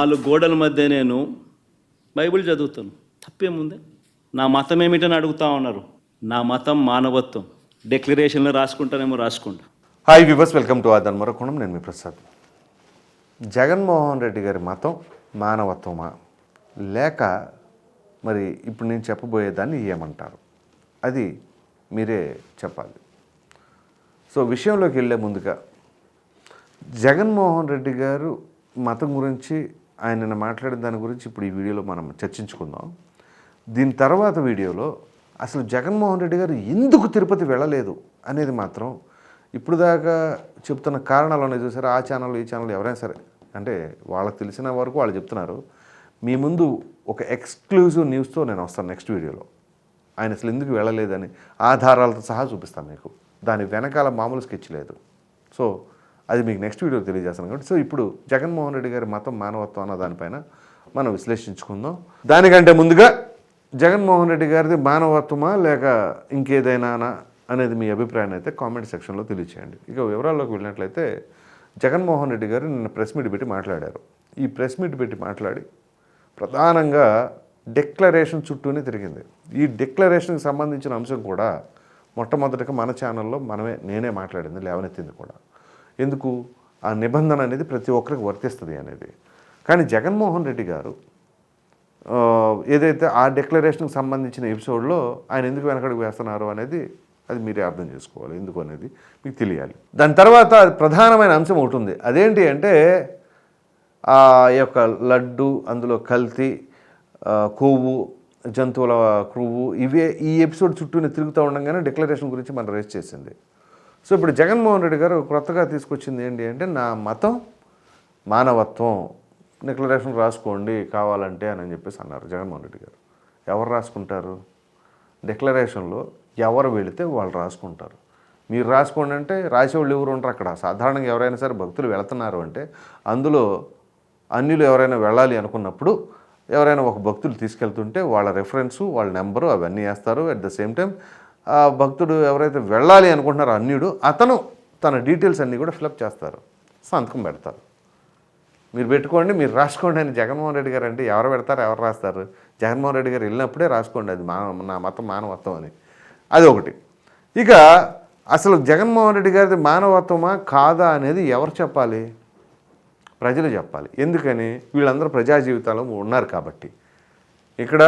నాలుగు గోడల మధ్య నేను బైబిల్ చదువుతాను. తప్పేముంది? నా మతం ఏమిటని అడుగుతా ఉన్నారు. నా మతం మానవత్వం. డిక్లరేషన్లో రాసుకుంటానేమో రాసుకుంటా. హాయ్ వివర్స్ వెల్కమ్ టు ఆదన్ మరొకడం నేను మీ ప్రసాద్. జగన్మోహన్ రెడ్డి గారి మతం మానవత్వమా? లేక మరి ఇప్పుడు నేను చెప్పబోయేదాన్ని ఏమంటారు? అది మీరే చెప్పాలి. సో విషయంలోకి వెళ్ళే ముందుగా జగన్మోహన్ రెడ్డి గారు మతం గురించి ఆయన మాట్లాడిన దాని గురించి ఇప్పుడు ఈ వీడియోలో మనం చర్చించుకుందాం. దీని తర్వాత వీడియోలో అసలు జగన్మోహన్ రెడ్డి గారు ఎందుకు తిరుపతి వెళ్ళలేదు అనేది మాత్రం ఇప్పుడు దాకా చెప్తున్న కారణాలు ఉన్నాయి చూసారు? ఆ ఛానల్ ఈ ఛానల్ ఎవరైనా సరే అంటే వాళ్ళకి తెలిసిన వరకు వాళ్ళు చెప్తున్నారు. మీ ముందు ఒక ఎక్స్క్లూజివ్ న్యూస్తో నేను వస్తాను నెక్స్ట్ వీడియోలో. ఆయన అసలు ఎందుకు వెళ్ళలేదని ఆధారాలతో సహా చూపిస్తాను మీకు. దాని వెనకాల మామూలు స్కెచ్ లేదు. సో అది మీకు నెక్స్ట్ వీడియో తెలియజేస్తాను కాబట్టి. సో ఇప్పుడు జగన్మోహన్ రెడ్డి గారి మతం మానవత్వం అన్న దానిపైన మనం విశ్లేషించుకుందాం. దానికంటే ముందుగా జగన్మోహన్ రెడ్డి గారిది మానవత్వమా లేక ఇంకేదైనానా అనేది మీ అభిప్రాయాన్ని అయితే కామెంట్ సెక్షన్లో తెలియచేయండి. ఇక వివరాల్లోకి వెళ్ళినట్లయితే జగన్మోహన్ రెడ్డి గారు నిన్న ప్రెస్ మీట్ పెట్టి మాట్లాడారు. ఈ ప్రెస్ మీట్ పెట్టి మాట్లాడి ప్రధానంగా డిక్లరేషన్ చుట్టూనే తిరిగింది. ఈ డిక్లరేషన్కి సంబంధించిన అంశం కూడా మొట్టమొదటిగా మన ఛానల్లో మనమే నేనే మాట్లాడింది లేవనెత్తింది కూడా. ఎందుకు? ఆ నిబంధన అనేది ప్రతి ఒక్కరికి వర్తిస్తుంది అనేది. కానీ జగన్మోహన్ రెడ్డి గారు ఏదైతే ఆ డిక్లరేషన్కి సంబంధించిన ఎపిసోడ్లో ఆయన ఎందుకు వెనకడుగు వేస్తున్నారు అనేది అది మీరే అర్థం చేసుకోవాలి. ఎందుకు అనేది మీకు తెలియాలి. దాని తర్వాత ప్రధానమైన అంశం ఒకటి ఉంది. అదేంటి అంటే ఆ యొక్క లడ్డు అందులో కల్తీ కొవ్వు జంతువుల క్రువ్వు ఇవే ఈ ఎపిసోడ్ చుట్టూనే తిరుగుతూ ఉండగానే డిక్లరేషన్ గురించి మనం రేస్ చేసింది. సో ఇప్పుడు జగన్మోహన్ రెడ్డి గారు కొత్తగా తీసుకొచ్చింది ఏంటి అంటే నా మతం మానవత్వం. డిక్లరేషన్ రాసుకోండి కావాలంటే అని చెప్పేసి అన్నారు జగన్మోహన్ రెడ్డి గారు. ఎవరు రాసుకుంటారు? డిక్లరేషన్లో ఎవరు వెళితే వాళ్ళు రాసుకుంటారు. మీరు రాసుకోండి అంటే రాసేవాళ్ళు ఎవరు ఉంటారు అక్కడ. సాధారణంగా ఎవరైనా సరే భక్తులు వెళుతున్నారు అంటే అందులో అన్యులు ఎవరైనా వెళ్ళాలి అనుకున్నప్పుడు ఎవరైనా ఒక భక్తులు తీసుకెళ్తుంటే వాళ్ళ రెఫరెన్సు వాళ్ళ నెంబరు అవన్నీ వేస్తారు. అట్ ద సేమ్ టైం ఆ భక్తుడు ఎవరైతే వెళ్ళాలి అనుకుంటున్నారో అన్యుడు అతను తన డీటెయిల్స్ అన్నీ కూడా ఫిలప్ చేస్తారు. సంతకం పెడతారు. మీరు పెట్టుకోండి మీరు రాసుకోండి అని జగన్మోహన్ రెడ్డి గారు అంటే ఎవరు పెడతారు ఎవరు రాస్తారు? జగన్మోహన్ రెడ్డి గారు వెళ్ళినప్పుడే రాసుకోండి అది మా నా మతం మానవత్వం అని. అది ఒకటి. ఇక అసలు జగన్మోహన్ రెడ్డి గారిది మానవత్వమా కాదా అనేది ఎవరు చెప్పాలి? ప్రజలు చెప్పాలి. ఎందుకని? వీళ్ళందరూ ప్రజా జీవితంలో ఉన్నారు కాబట్టి. ఇక్కడ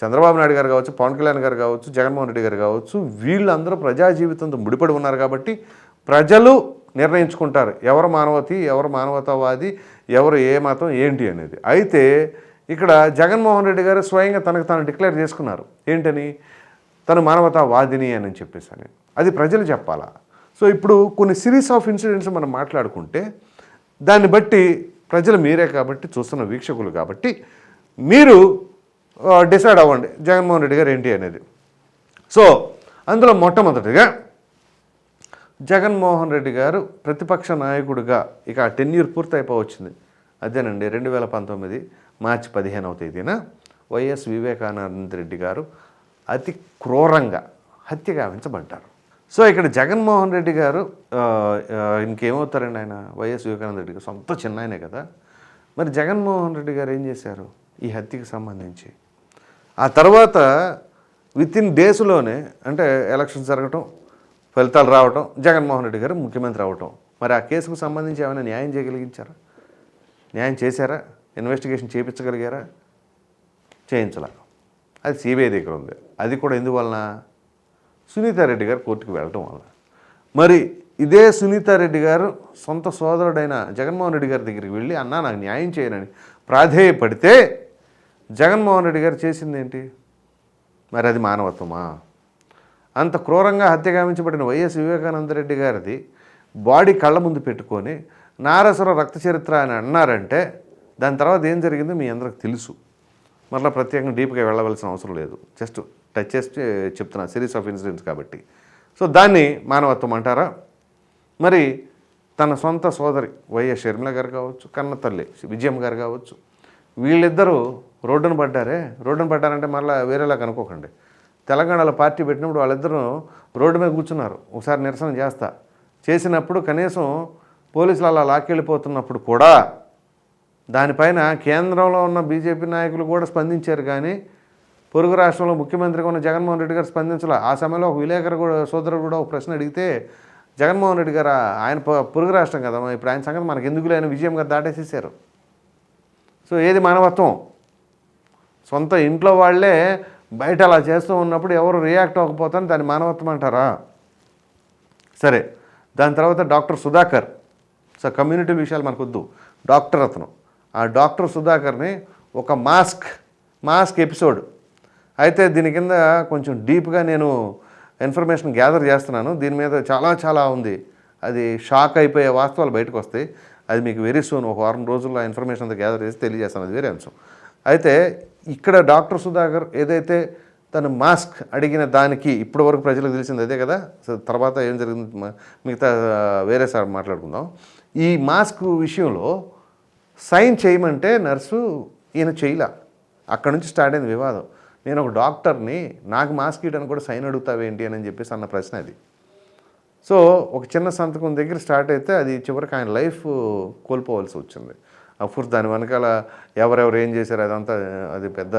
చంద్రబాబు నాయుడు గారు కావచ్చు పవన్ కళ్యాణ్ గారు కావచ్చు జగన్మోహన్ రెడ్డి గారు కావచ్చు వీళ్ళందరూ ప్రజా జీవితంతో ముడిపడి ఉన్నారు కాబట్టి ప్రజలు నిర్ణయించుకుంటారు. ఎవరు మానవతి ఎవరు మానవతావాది ఎవరు ఏ మతం ఏంటి అనేది. అయితే ఇక్కడ జగన్మోహన్ రెడ్డి గారు స్వయంగా తనకు తాను డిక్లేర్ చేసుకున్నారు. ఏంటని? తను మానవతావాదిని అని చెప్పేసి అని. అది ప్రజలు చెప్పాలా? సో ఇప్పుడు కొన్ని సిరీస్ ఆఫ్ ఇన్సిడెంట్స్ మనం మాట్లాడుకుంటే దాన్ని బట్టి ప్రజలు మీరే కాబట్టి చూస్తున్న వీక్షకులు కాబట్టి మీరు డిసైడ్ అవ్వండి. జగన్మోహన్ రెడ్డి గారు ఏంటి అనేది. సో అందులో మొట్టమొదటిగా జగన్మోహన్ రెడ్డి గారు ప్రతిపక్ష నాయకుడిగా ఇక ఆ టెన్యూర్ పూర్తి అయిపోవచ్చింది అదేనండి రెండు వేల పంతొమ్మిది మార్చి పదిహేనవ తేదీన వైఎస్ వివేకానంద రెడ్డి గారు అతి క్రూరంగా హత్య గావించబడ్డారు. సో ఇక్కడ జగన్మోహన్ రెడ్డి గారు ఇంకేమవుతారండి ఆయన? వైఎస్ వివేకానంద రెడ్డి గారు సొంత చిన్న ఆయనే కదా. మరి జగన్మోహన్ రెడ్డి గారు ఏం చేశారు? ఈ హత్యకి సంబంధించి ఆ తర్వాత విత్ ఇన్ డేస్లోనే అంటే ఎలక్షన్స్ జరగటం ఫలితాలు రావటం జగన్మోహన్ రెడ్డి గారు ముఖ్యమంత్రి అవటం. మరి ఆ కేసుకు సంబంధించి ఏమైనా న్యాయం చేయగలిగించారా? న్యాయం చేశారా? ఇన్వెస్టిగేషన్ చేయించగలిగారా? చేయించాల. అది సిబిఐ దగ్గర ఉంది. అది కూడా ఎందువలన? సునీతారెడ్డి గారు కోర్టుకు వెళ్ళటం వల్ల మరి ఇదే సునీతారెడ్డి గారు సొంత సోదరుడైన జగన్మోహన్ రెడ్డి గారి దగ్గరికి వెళ్ళి అన్నా నాకు న్యాయం చేయనని ప్రాధేయపడితే జగన్మోహన్ రెడ్డి గారు చేసింది ఏంటి మరి అది మానవత్వమా? అంత క్రూరంగా హత్యగామించబడిన వైఎస్ వివేకానందరెడ్డి గారిది బాడీ కళ్ళ ముందు పెట్టుకొని నారసర రక్త చరిత్ర అని అన్నారంటే దాని తర్వాత ఏం జరిగిందో మీ అందరికి తెలుసు. మరలా ప్రత్యేకంగా డీప్గా వెళ్ళవలసిన అవసరం లేదు. జస్ట్ టచ్ చేసి చెప్తున్నా సిరీస్ ఆఫ్ ఇన్సిడెంట్స్ కాబట్టి. సో దాన్ని మానవత్వం అంటారా? మరి తన సొంత సోదరి వైఎస్ షర్మిల గారు కావచ్చు కన్న తల్లి విజయమ్మ గారు కావచ్చు వీళ్ళిద్దరూ రోడ్డున పడ్డారే? రోడ్డున పడ్డారంటే మళ్ళీ వేరేలా కనుక్కోకండి. తెలంగాణలో పార్టీ పెట్టినప్పుడు వాళ్ళిద్దరూ రోడ్డు మీద కూర్చున్నారు. ఒకసారి నిరసన చేస్తా. చేసినప్పుడు కనీసం పోలీసులు అలా లాక్కెళ్ళిపోతున్నప్పుడు కూడా దానిపైన కేంద్రంలో ఉన్న బీజేపీ నాయకులు కూడా స్పందించారు కానీ పొరుగు రాష్ట్రంలో ముఖ్యమంత్రిగా ఉన్న జగన్మోహన్ రెడ్డి గారు స్పందించాల. ఆ సమయంలో ఒక విలేకరు కూడా సోదరుడు కూడా ఒక ప్రశ్న అడిగితే జగన్మోహన్ రెడ్డి గారు ఆయన పొరుగు రాష్ట్రం కదా ఇప్పుడు ఆయన సంగతి మనకు ఎందుకు ఆయన విజయం గారు దాటేసేసారు. సో ఏది మానవత్వం? సొంత ఇంట్లో వాళ్ళే బయట అలా చేస్తూ ఉన్నప్పుడు ఎవరు రియాక్ట్ అవ్వకపోతే దాన్ని మానవత్వం అంటారా? సరే దాని తర్వాత డాక్టర్ సుధాకర్. సో కమ్యూనిటీ విషయాలు మనకు వద్దు డాక్టర్ అతను. ఆ డాక్టర్ సుధాకర్ని ఒక మాస్క్ మాస్క్ ఎపిసోడ్. అయితే దీని కింద కొంచెం డీప్గా నేను ఇన్ఫర్మేషన్ గ్యాదర్ చేస్తున్నాను. దీని మీద చాలా చాలా ఉంది. అది షాక్ అయిపోయే వాస్తవాలు బయటకు వస్తాయి అది మీకు వెరీ సూన్. ఒక వారం రోజుల్లో ఇన్ఫర్మేషన్ అంతా గ్యాదర్ చేసి తెలియజేస్తాను. అది వేరే అంశం. అయితే ఇక్కడ డాక్టర్ సుధాకర్ ఏదైతే తను మాస్క్ అడిగిన దానికి ఇప్పటి వరకు ప్రజలకు తెలిసింది అదే కదా? సో తర్వాత ఏం జరిగింది? మిగతా వేరే సార్ మాట్లాడుకుందాం. ఈ మాస్క్ విషయంలో సైన్ చేయమంటే నర్సు ఈయన చేయలే. అక్కడ నుంచి స్టార్ట్ అయింది వివాదం. నేను ఒక డాక్టర్ని నాకు మాస్క్ ఇవ్వడానికి కూడా సైన్ అడుగుతావేంటి అని చెప్పేసి అన్న ప్రశ్న అది. సో ఒక చిన్న సంతకం దగ్గర స్టార్ట్ అయితే అది చివరికి ఆయన లైఫ్ కోల్పోవాల్సి వచ్చింది. అఫ్కోర్స్ దాని వెనకాల ఎవరెవరు ఏం చేశారు అదంతా అది పెద్ద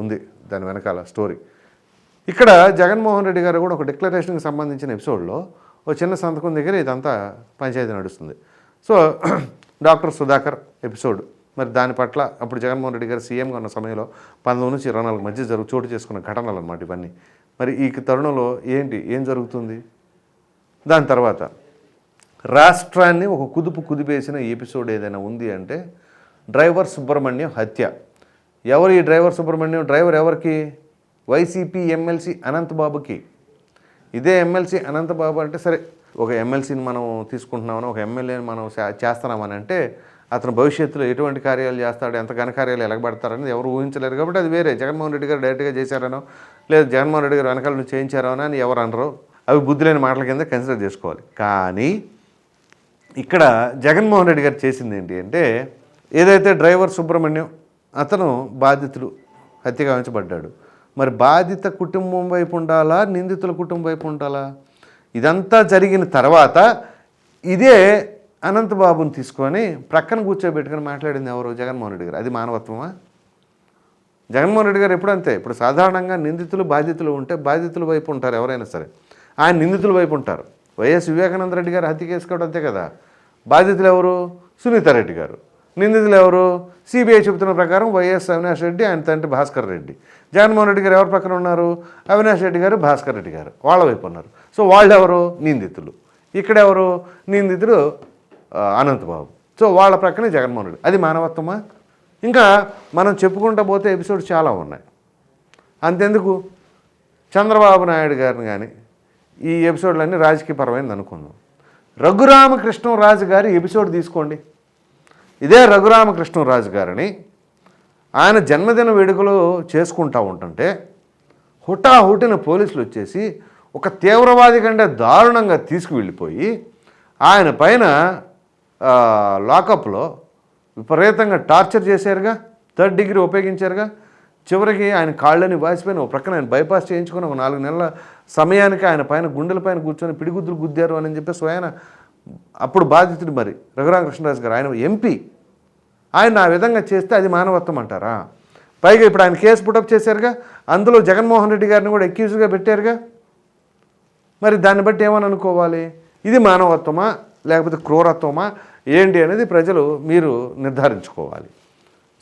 ఉంది దాని వెనకాల స్టోరీ. ఇక్కడ జగన్మోహన్ రెడ్డి గారు కూడా ఒక డిక్లరేషన్కి సంబంధించిన ఎపిసోడ్లో ఒక చిన్న సంతకం దగ్గర ఇదంతా పంచాయతీ నడుస్తుంది. సో డాక్టర్ సుధాకర్ ఎపిసోడ్ మరి దాని పట్ల అప్పుడు జగన్మోహన్ రెడ్డి గారు సీఎంగా ఉన్న సమయంలో పంతొమ్మిది నుంచి ఇరవై నాలుగు మధ్య జరుగు చోటు చేసుకున్న ఘటనలు అనమాట ఇవన్నీ. మరి ఈ తరుణంలో ఏంటి ఏం జరుగుతుంది? దాని తర్వాత రాష్ట్రాన్ని ఒక కుదుపు కుదిపేసిన ఎపిసోడ్ ఏదైనా ఉంది అంటే డ్రైవర్ సుబ్రహ్మణ్యం హత్య. ఎవరు ఈ డ్రైవర్ సుబ్రహ్మణ్యం? డ్రైవర్ ఎవరికి? వైసీపీ ఎమ్మెల్సీ అనంతబాబుకి. ఇదే ఎమ్మెల్సీ అనంతబాబు అంటే సరే ఒక ఎమ్మెల్సీని మనం తీసుకుంటున్నామని ఒక ఎమ్మెల్యేని మనం చేస్తున్నామని అంటే అతను భవిష్యత్తులో ఎటువంటి కార్యాలు చేస్తాడు ఎంత ఘనకార్యాలు ఎలగబడతారని ఎవరు ఊహించలేరు కాబట్టి అది వేరే. జగన్మోహన్ రెడ్డి గారు డైరెక్ట్గా చేశారనో లేదా జగన్మోహన్ రెడ్డి గారు వెనకాల నుంచి చేయించారో అని ఎవరు అనరు. అవి బుద్ధి లేని మాటల కింద కన్సిడర్ చేసుకోవాలి. కానీ ఇక్కడ జగన్మోహన్ రెడ్డి గారు చేసింది ఏంటి అంటే ఏదైతే డ్రైవర్ సుబ్రహ్మణ్యం అతను బాధితుడు హత్య గావించబడ్డాడు. మరి బాధిత కుటుంబం వైపు ఉండాలా? నిందితుల కుటుంబం వైపు ఉండాలా? ఇదంతా జరిగిన తర్వాత ఇదే అనంతబాబుని తీసుకొని ప్రక్కన కూర్చోబెట్టుకొని మాట్లాడింది ఎవరు జగన్మోహన్ రెడ్డి గారు. అది మానవత్వమా? జగన్మోహన్ రెడ్డి గారు ఎప్పుడు అంతే. ఇప్పుడు సాధారణంగా నిందితులు బాధితులు ఉంటే బాధితుల వైపు ఉంటారు ఎవరైనా సరే. ఆయన నిందితుల వైపు ఉంటారు. వైఎస్ వివేకానంద రెడ్డి గారు హత్య చేసుకోవడం అంతే కదా. బాధితులు ఎవరు? సునీతారెడ్డి గారు. నిందితులు ఎవరు? సిబిఐ చెబుతున్న ప్రకారం వైఎస్ అవినాష్ రెడ్డి ఆయన తండ్రి భాస్కర్ రెడ్డి. జగన్మోహన్ రెడ్డి గారు ఎవరి పక్కన ఉన్నారు? అవినాష్ రెడ్డి గారు భాస్కర్ రెడ్డి గారు. వాళ్ళ వైపు ఉన్నారు. సో వాళ్ళు ఎవరు నిందితులు. ఇక్కడ ఎవరు నిందితుడు అనంతబాబు. సో వాళ్ళ ప్రక్కనే జగన్మోహన్ రెడ్డి. అది మానవత్వమా? ఇంకా మనం చెప్పుకుంటా పోతే ఎపిసోడ్స్ చాలా ఉన్నాయి. అంతెందుకు? చంద్రబాబు నాయుడు గారిని కానీ ఈ ఎపిసోడ్లన్నీ రాజకీయపరమైనది అనుకుందాం. రఘురామకృష్ణరాజు గారి ఎపిసోడ్ తీసుకోండి. ఇదే రఘురామకృష్ణరాజు గారిని ఆయన జన్మదిన వేడుకలు చేసుకుంటా ఉంటుంటే హుటాహుటిన పోలీసులు వచ్చేసి ఒక తీవ్రవాది కంటే దారుణంగా తీసుకువెళ్ళిపోయి ఆయన పైన లాకప్లో విపరీతంగా టార్చర్ చేశారుగా థర్డ్ డిగ్రీ ఉపయోగించారుగా. చివరికి ఆయన కాళ్ళని వాసిపోయిన ఒక ప్రక్కన ఆయన బైపాస్ చేయించుకొని ఒక నాలుగు నెలల సమయానికి ఆయన పైన గుండెల పైన కూర్చొని పిడిగుద్దులు గుద్దారు అని చెప్పేసి ఆయన అప్పుడు బాధితుడు మరి రఘురామకృష్ణరాజు గారు. ఆయన ఎంపీ ఆయన ఆ విధంగా చేస్తే అది మానవత్వం అంటారా? పైగా ఇప్పుడు ఆయన కేసు పుటప్ చేశారుగా అందులో జగన్మోహన్ రెడ్డి గారిని కూడా ఎక్యూజ్గా పెట్టారుగా. మరి దాన్ని బట్టి ఏమని అనుకోవాలి? ఇది మానవత్వమా? లేకపోతే క్రూరత్వమా? ఏంటి అనేది ప్రజలు మీరు నిర్ధారించుకోవాలి.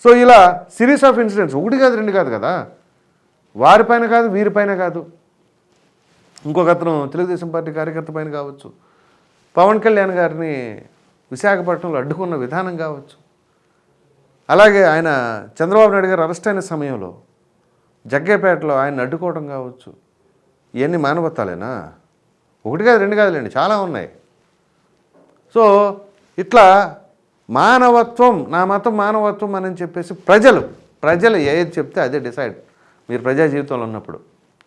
సో ఇలా సిరీస్ ఆఫ్ ఇన్సిడెంట్స్ ఒకటి కాదు రెండు కాదు కదా? వారిపైన కాదు వీరిపైన కాదు. ఇంకొక అతను తెలుగుదేశం పార్టీ కార్యకర్త పైన కావచ్చు. పవన్ కళ్యాణ్ గారిని విశాఖపట్నంలో అడ్డుకున్న విధానం కావచ్చు. అలాగే ఆయన చంద్రబాబు నాయుడు గారు అరెస్ట్ అయిన సమయంలో జగ్గేపేటలో ఆయన అడ్డుకోవడం కావచ్చు ఇవన్నీ మానవత్వాలేనా ఒకటి కాదు రెండు కాదులేండి చాలా ఉన్నాయి. సో ఇట్లా మానవత్వం నా మతం మానవత్వం అని చెప్పేసి ప్రజలు ప్రజలు ఏది చెప్తే అదే డిసైడ్. మీరు ప్రజా జీవితంలో ఉన్నప్పుడు.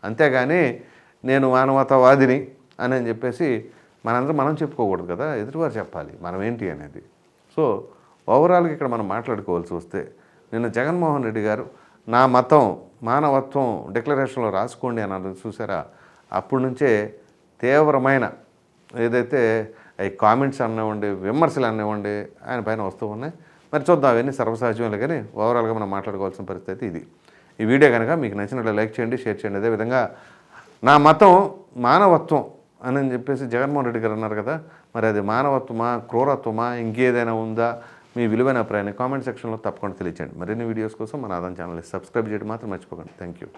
అంతేగాని నేను మానవతావాదిని అని చెప్పేసి మనందరం మనం చెప్పుకోకూడదు కదా ఎదుటివారు చెప్పాలి మనం ఏంటి అనేది. సో ఓవరాల్గా ఇక్కడ మనం మాట్లాడుకోవాల్సి వస్తే నిన్న జగన్మోహన్ రెడ్డి గారు నా మతం మానవత్వం డిక్లరేషన్లో రాసుకోండి అని అన్నది చూసారా? అప్పటి నుంచే తీవ్రమైన ఏదైతే ఈ కామెంట్స్ అనివ్వండి విమర్శలు అనివ్వండి ఆయన పైన వస్తూ ఉన్నాయి. మరి చూద్దాం అవన్నీ సర్వసహజమే కానీ ఓవరాల్గా మనం మాట్లాడుకోవాల్సిన పరిస్థితి ఇది. ఈ వీడియో కనుక మీకు నచ్చినట్లు లైక్ చేయండి షేర్ చేయండి. అదేవిధంగా నా మతం మానవత్వం అని చెప్పేసి జగన్మోహన్ రెడ్డి గారు అన్నారు కదా మరి అది మానవత్వమా క్రూరత్వమా ఇంకేదైనా ఉందా? మీ విలువైన అభిప్రాయాన్ని కామెంట్ సెక్షన్లో తప్పకుండా తెలియచేయండి. మరిన్ని వీడియోస్ కోసం మన ఆదాన్ ఛానల్ని సబ్స్క్రైబ్ చేయడం మాత్రం మర్చిపోకండి. Thank you